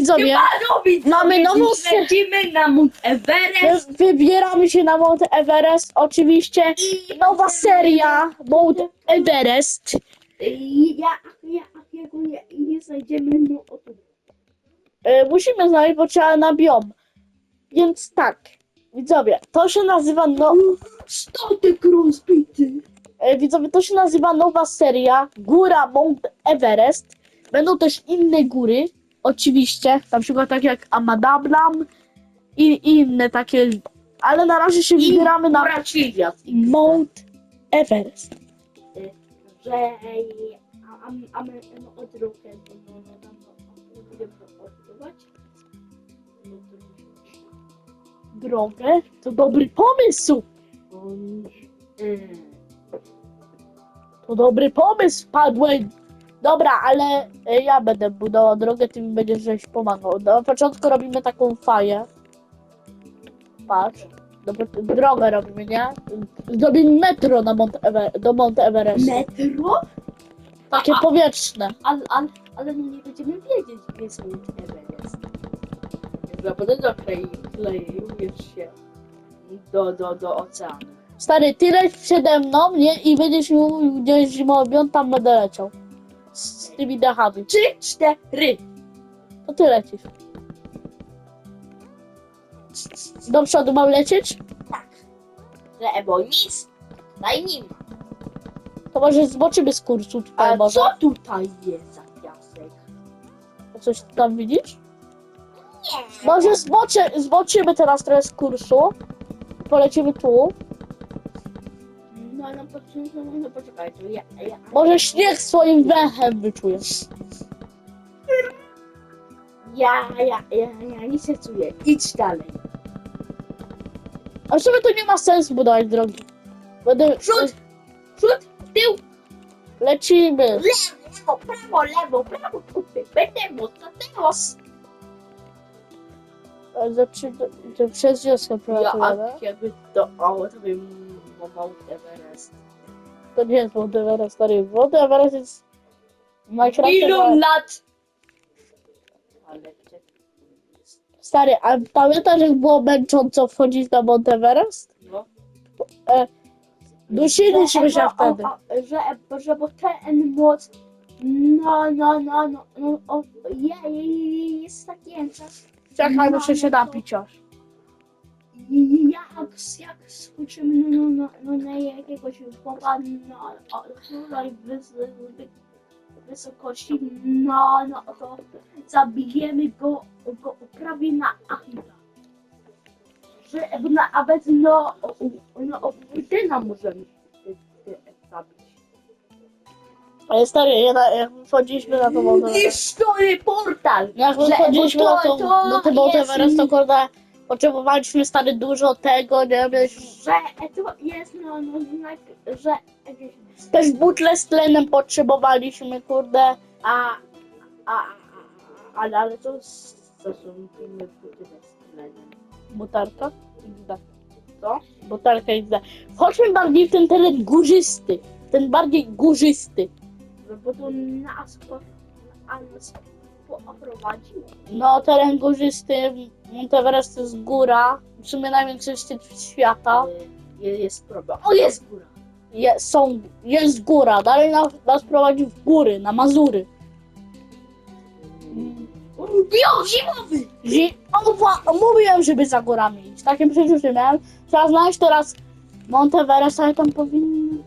widzowie, Panowie, Mamy nową lecimy na Mount Everest. wy- wybieramy się na Mount Everest. Oczywiście nowa seria Mount Everest. I ja, ja, jak nie, nie znajdziemy, no o tu. E, musimy znaleźć, bo trzeba na biom. Więc tak, widzowie, to się nazywa no, Statek rozbity. e, widzowie, to się nazywa nowa seria Góra Mount Everest. Będą też inne góry, oczywiście, na przykład takie jak Amadablam i, inne takie, ale na razie się wybieramy na Bracilia. Mount Everest. Że a, a, a my no, od roku tam będziemy odbywać. No to Drogę, to dobry pomysł. mm, To dobry pomysł, padłem. Dobra, ale e, ja będę budował drogę, ty mi będziesz żeś pomagał. Na początku robimy taką faję. Patrz. Dobra, drogę robimy, nie? Zrobimy metro na Mount Ever- do Mount Everest. Metro? Takie A- powietrzne. Ale, ale, ale no nie będziemy wiedzieć, gdzie jest Mount Everest. Ja będę dokleił się do, do, do oceanu. Stary, ty leć przede mną, nie? I będziesz mi mówił, gdzie jest tam będę leciał. Z tymi dachami. Trzy, cztery. To ty lecisz. Do przodu mam lecieć? Tak. Że bo nic tutaj nie ma. To może zboczymy z kursu tutaj A może. co tutaj jest za piasek? Coś tam widzisz? Nie. Może zboczy, zboczymy teraz trochę z kursu. Polecimy tu. No, to ja, ja. Może śnieg swoim węchem wyczujesz. Ja, ja, ja, ja nie się czuję. Idź dalej. A w sumie to nie ma sensu budować drogi. Będę... Przód, przód, tył, Lecimy. lewo, prawo, lewo, prawo, kupy, będę teraz. Znaczy, to przez wioskę Ja, prowadzimy. a jakby to, o, to bym Mount Everest. To nie jest Everest, stary. Everest jest... Minecraft Ilu lat? Ale Stary, a pamiętasz jak było męcząco wchodzić na Mount Everest? no. Dusiliśmy się Że- wtedy. o, o, Że, że bo ten moc, no, no, no, no, no, o, je, je, jest taki czas. Czekaj, muszę się napić aż. Jak, jak skoczymy no, no, no, no, na jakiegoś chłopa no, o, wys, wysokości, no, no to zabijemy go, go prawie na Achilla. Że nawet no, no, Putina możemy zabić. Ale stary, ja- jak wchodziliśmy na to Mount Everest. Niszczony portal! Jak wchodziliśmy na to, na jest- Everest, to kurde, potrzebowaliśmy stary dużo tego, nie wiem, Że to jest, no, no, znak, że też butle z tlenem potrzebowaliśmy, kurde. A, a, ale, ale to stosunkujemy buty bez tlenem. Butarka? Co? Butarka XD. Chodźmy bardziej w ten teren górzysty. Ten bardziej górzysty. No bo to nas, po, a nas No, teren górzysty, Mount Everest to jest góra, w sumie największy szczyt świata. Je- jest problem. O, jest góra! Je, są, jest góra, dalej nas, nas prowadzi w góry, na Mazury. Biom zimowy! Zi- o, wa- mówiłem, żeby za górami iść. Takim przeczuciem miałem. Trzeba znaleźć teraz Mount Everest, ale tam powinien...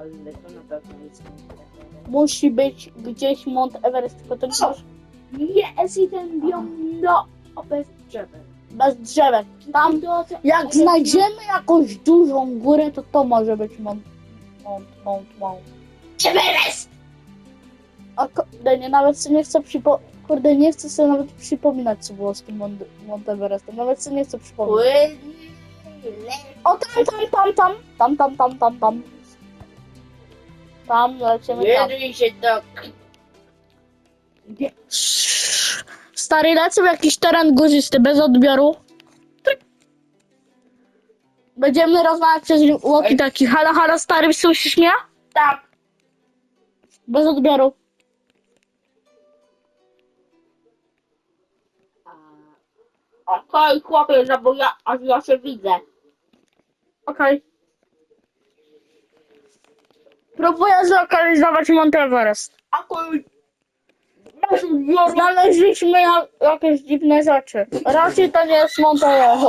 Ale to na pewno jest Musi być gdzieś Mount Everest, tylko to nie O! jest Jest i ten biom, no, o, bez drzewem. bez drzewek. Tam, jak znajdziemy jakąś dużą górę, to to może być Mount, Mount, Mount, Mount. Everest! A kurde, nie, nawet sobie nie chcę przypo... Kurde, nie chcę sobie nawet przypominać, co było z tym Mount, Mount Everestem. Nawet sobie nie chcę przypominać. O, tam, tam, tam, tam, tam, tam, tam, tam, tam. Tam, lecimy tam. Jeduj się do... Stary, lecę w jakiś teren górzysty, bez odbioru. Będziemy rozmawiać przez walkie taki. Halo, halo, stary, słyszysz mnie? Tak. Bez odbioru. Okej, chłopie, że bo ja, aż ja się widzę. Okej. Próbuję zlokalizować Monteverest. Znaleźliśmy ja- jakieś dziwne rzeczy. Raczej to nie jest Monteverest.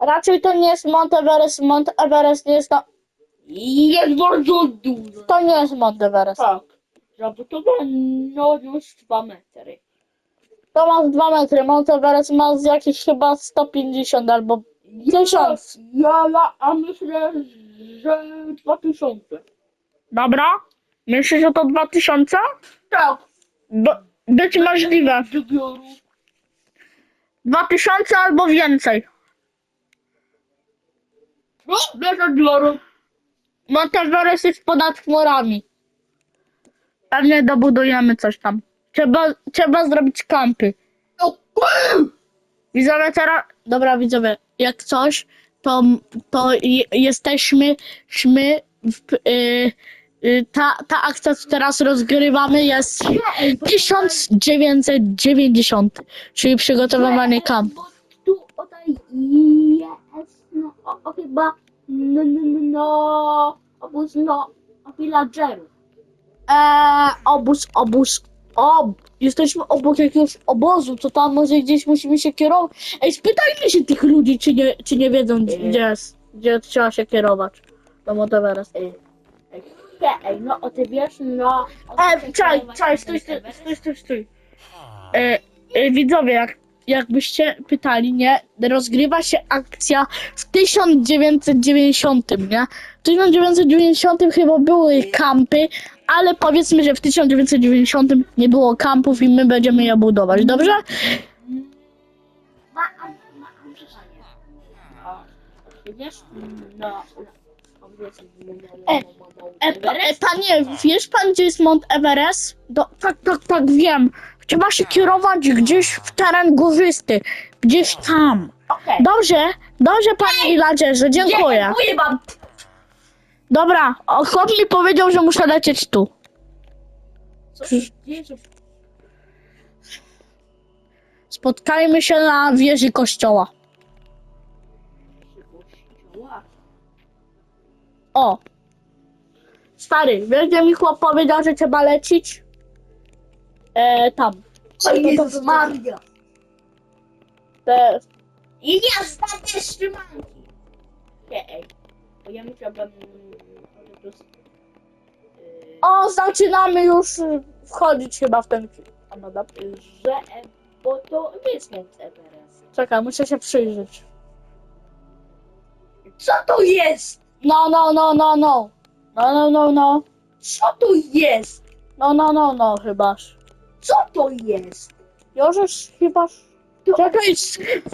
Raczej to nie jest Monteverest. Monteverest nie jest to... Jest bardzo dużo. To nie jest Monteverest. Tak. Zabudowane już dwa metry. To ma 2 metry. Monteverest ma z jakieś chyba 150 albo Tysiąc. Ja, ja, a myślę, że dwa tysiące. Dobra. Myślisz, że to 2000? Tak. Bo, być możliwe. Zbioru. 2000 albo więcej. No, bierze zbioru. Monteverest jest ponad chmurami. Pewnie dobudujemy coś tam. Trzeba, trzeba zrobić kampy. No, Widzowie teraz... Dobra widzowie, jak coś, to, to je- jesteśmy, szmy, w, y, y, ta, ta akcja, co teraz rozgrywamy jest 1990, czyli przygotowywanie kampu. Bo tu tutaj jest, no, o, o chyba, no, no, no, no, obóz, no, villagerów. Eee, obóz, obóz, ob. Jesteśmy obok jakiegoś obozu, to tam może gdzieś musimy się kierować. Ej, spytajmy się tych ludzi, czy nie, czy nie wiedzą, gdzie gdzie jest, gdzie trzeba się kierować. Do Monteverest. Ej, ej, ej, no, o ty wiesz, no. o E, ty czaj, czaj, stój, stój, stój, stój, stój. E, e, widzowie, jak, jakbyście pytali, nie? Rozgrywa się akcja w 1990, nie? W 1990 chyba były kampy, ale powiedzmy, że w 1990 nie było kampów i my będziemy je budować, dobrze? Ma, ma, wiesz, no, E, E, pa, e, panie, wiesz pan, gdzie jest Mount Everest? Do, tak, tak, tak, wiem. Trzeba się kierować gdzieś w teren górzysty. Gdzieś tam. Okej. Dobrze, dobrze panie Villagerze, dziękuję. Dziękuję wam. Dobra, o, chłop mi powiedział, że muszę lecieć tu. Co Spotkajmy się na wieży kościoła. kościoła? O. Stary, wiesz gdzie mi chłop powiedział, że trzeba lecieć? E, tam. O Jezus Maria. Te, I ja znam trzymanki. Ej, bo ja musiałbym... po prostu, yy, o, zaczynamy już y, wchodzić chyba w ten... A no dobra. Że... e, Bo to nie jest Mount Everest. Czekaj, muszę się przyjrzeć. Co to jest? No, no, no, no, no. No, no, no, no. Co to jest? No, no, no, no, chybaż. Co to jest? Już chybaż... Czekaj,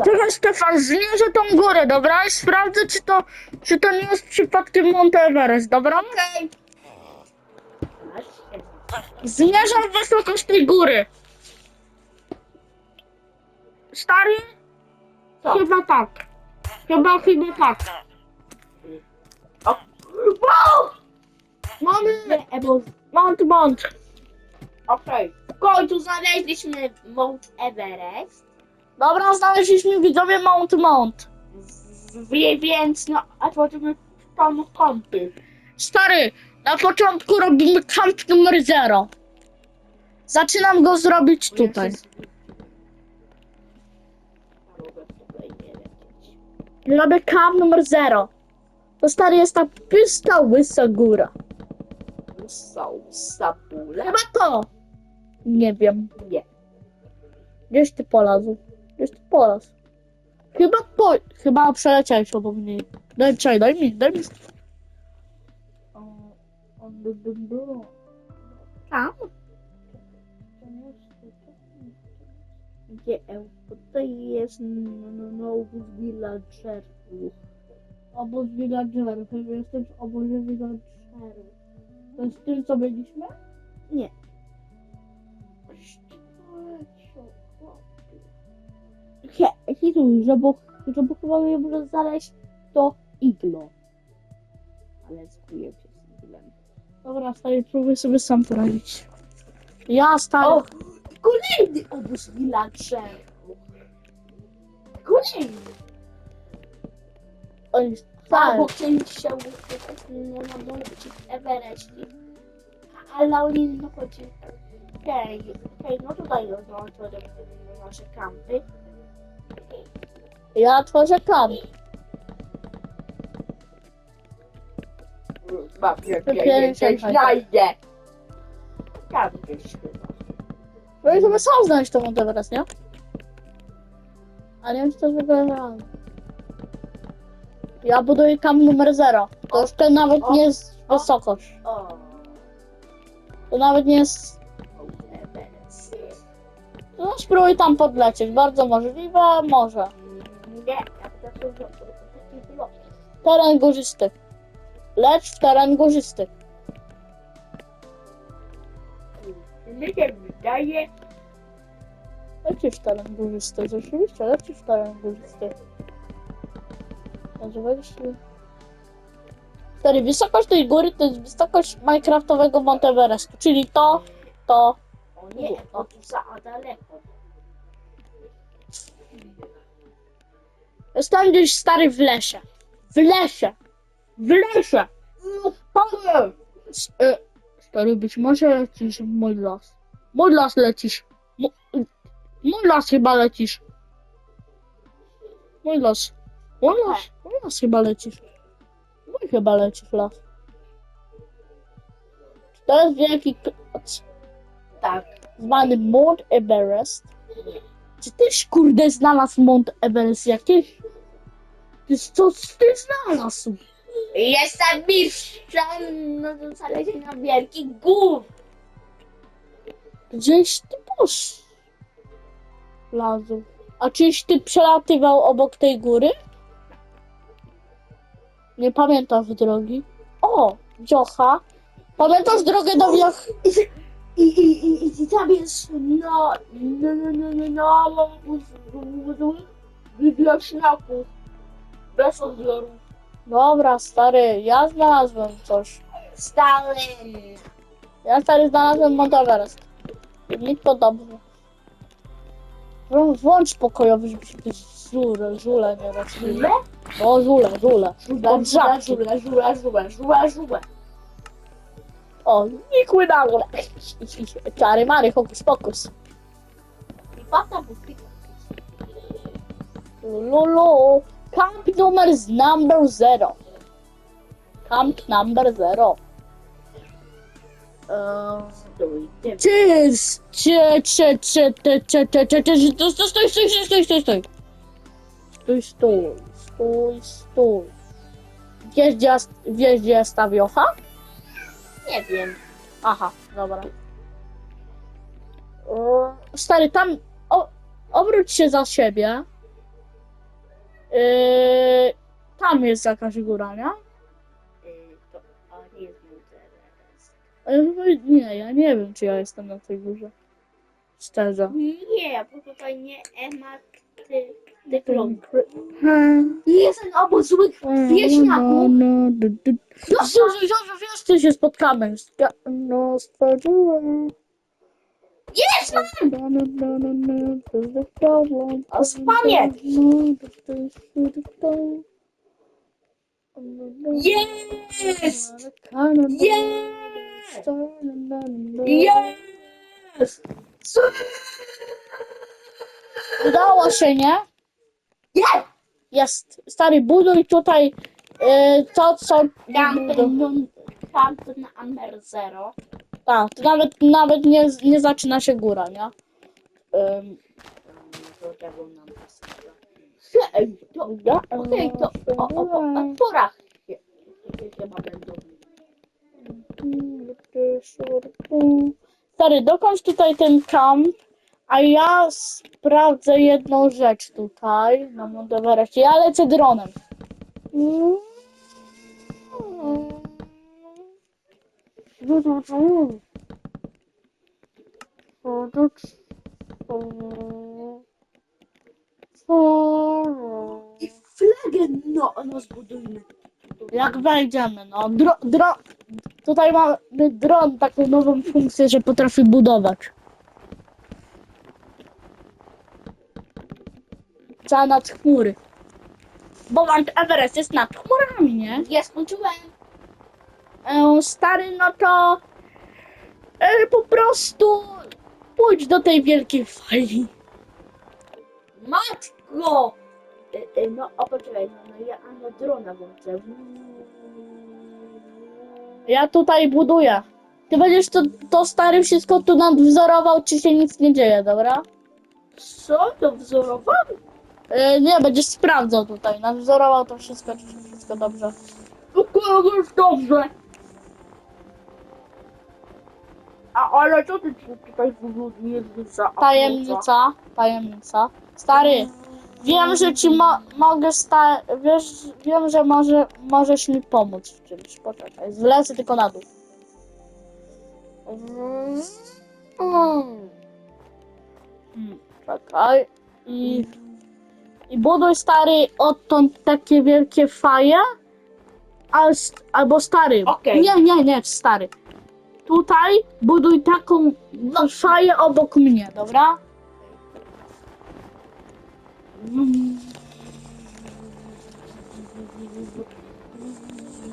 czekaj Stefan, zmierzę tą górę, dobra? I sprawdzę, czy to, czy to nie jest przypadkiem Mount Everest, dobra? Okej. Zmierzam wysokość tej góry. Stary? Co? Chyba tak. Chyba, chyba tak. Wow! Mamy Nie, bo... Mount Mount. Okej. W końcu znaleźliśmy Mount Everest. Dobra, znaleźliśmy widzowie Mount Mount. Wie, więc no, a tworzymy tam kąpy. Stary, na początku robimy kamp numer 0. Zaczynam go zrobić tutaj. Robię kamp numer 0. To stary jest ta pysta łysa góra. Są sabule. Chyba to. Nie wiem. Nie. Gdzieś ty polazł. Ty polazł. Chyba po... Chyba przeleciałeś obok mnie. Daj, czekaj, daj mi, daj mi. Tam? Gdzie? Bo to jest no, no, no, obóz villagerów. Obóz villagerów. Jestem w obozie villagerów. To jest tym, co byliśmy? Nie. Że bo, że bo chyba mnie może znaleźć to iglo. Ale zgubię się z iglem. Dobra, stary, próbuj sobie sam poradzić. Ja, stary. O! Kolejny obóz villagerów. Kolejny. Oj, Albo tak. chcieli się ukrywać no, na dole w Everestie. Ale oni no chodzi. Okej, okej, no tutaj rozłączone nasze kampy. Ja tworzę kamp. Babcia, Dopiero się znajdę. Tam gdzieś chyba. No i chyba sam znaleźć to Monteveres, nie? A nie wiem, czy to wygląda. Ja buduję kamp numer 0. To już to nawet nie jest wysokość. O, To nawet nie jest... No spróbuj tam podlecieć. Bardzo możliwe, może. Nie, jak to. Teren górzysty. Lecz w teren górzysty. Mnie się wydaje, Lecisz w teren górzysty. Rzeczywiście, lecisz w teren górzysty. Może wejść... Stary, wysokość tej góry to jest wysokość Minecraftowego Monteverestu, czyli to, to, nie, to tu za daleko. Jestem gdzieś stary w lesie. W lesie. W lesie. Pan- S- e, Stary, być może lecisz w mój las. Mój las lecisz. Mo- Mój las chyba lecisz. Mój las. Mój las. Mój las chyba lecisz. Mój chyba lecisz las. To jest wielki kloc Tak. Zwany Mount Everest. Czy tyś kurde znalazł Mount Everest jakieś? Ty co ty znalazł? Jestem mistrzem, no to zależy na wielkich gór. Gdzieś ty posz. Lazł. A czyś ty przelatywał obok tej góry? Nie pamiętasz drogi. O, Dziocha. Pamiętasz drogę do Wioch? I, i, i, i tam jest no, no, no, no, no, no, no, wieśniaków. Bez odbioru. Dobra, stary, ja znalazłem coś. Stalin. Ja stary znalazłem Mount Everest. Mi. Włą- Włącz pokojowy, żebyśmy te żule, żule nie. Żule? O, żule, żule. Żule, żabki. żule, żule, żule, żule, żule. O, znikły nagle. Czary mary, hokus pokus. I pata Lulu, camp numer z number zero. Camp number zero. Cheers! Cze, cze, cze, te, cze, te, cze, cze, stój, stój, stój, stój, stój, stój, stój. Stój, stój, stój, stój. Wiesz, gdzie ja, wiesz, gdzie ja stawię ocha? Nie wiem. Aha, dobra. Eee, Stary, tam o, obróć się za siebie. Eee, tam jest jakaś góra, nie? Eee, to, a nie jest. Ale chyba nie, ja nie wiem, czy ja jestem na tej górze. Szczerze. Nie, bo tutaj nie ma ty, dyplom. Hmm. Jest ten obóz złych wieśniaków. No, no, no, się spotkamy. No, stworzyłem. Jest mam! O spamię! Jest! Jest! Jest! Udało się, nie? Jest! Jest. Stary, buduj tutaj y, to, co... Na Amber Zero. Tak, to nawet, nawet nie, nie zaczyna się góra, nie? Ym, Ej, to, ja, okej, to o, o, o, o porach. Chyba będą. Stary, dokończ tutaj ten kamp, a ja sprawdzę jedną rzecz tutaj na Monteverestie. Ja lecę dronem. I flagę no, no zbudujmy. Jak wejdziemy, no. Dro, dro, tutaj mamy dron taką nową funkcję, że potrafi budować. Trzeba nad chmury. Bo Mount Everest jest nad chmurami, nie? Ja skończyłem. E, stary, no to e, po prostu pójdź do tej wielkiej fali. Matko! E, e, No, o poczekaj, no, no ja na drona włączę. Ja tutaj buduję. Ty będziesz to, to stary wszystko tu nadwzorował, czy się nic nie dzieje, dobra? Co to wzorowałem? E, nie, będziesz sprawdzał tutaj. Nadwzorował to wszystko, czy wszystko dobrze. Dokładnie jest dobrze. A ale co ty tu- tutaj za Tajemnica, tajemnica. Stary, wiem, że ci mo mogę sta wiesz, wiem, że może możesz mi pomóc w czymś. Poczekaj, zlecę tylko na dół. Hmm, czekaj. I, I buduj stary odtąd takie wielkie faje. Al, albo stary. Okej. Nie, nie, nie, stary. Tutaj buduj taką no, faję obok mnie, dobra?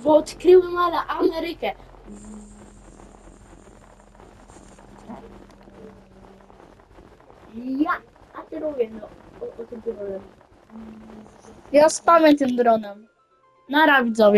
Bo odkryłem ale Amerykę. Ja, a ty robię, no, o, o tym powiem. Ja spamię tym dronem. Nara widzowie.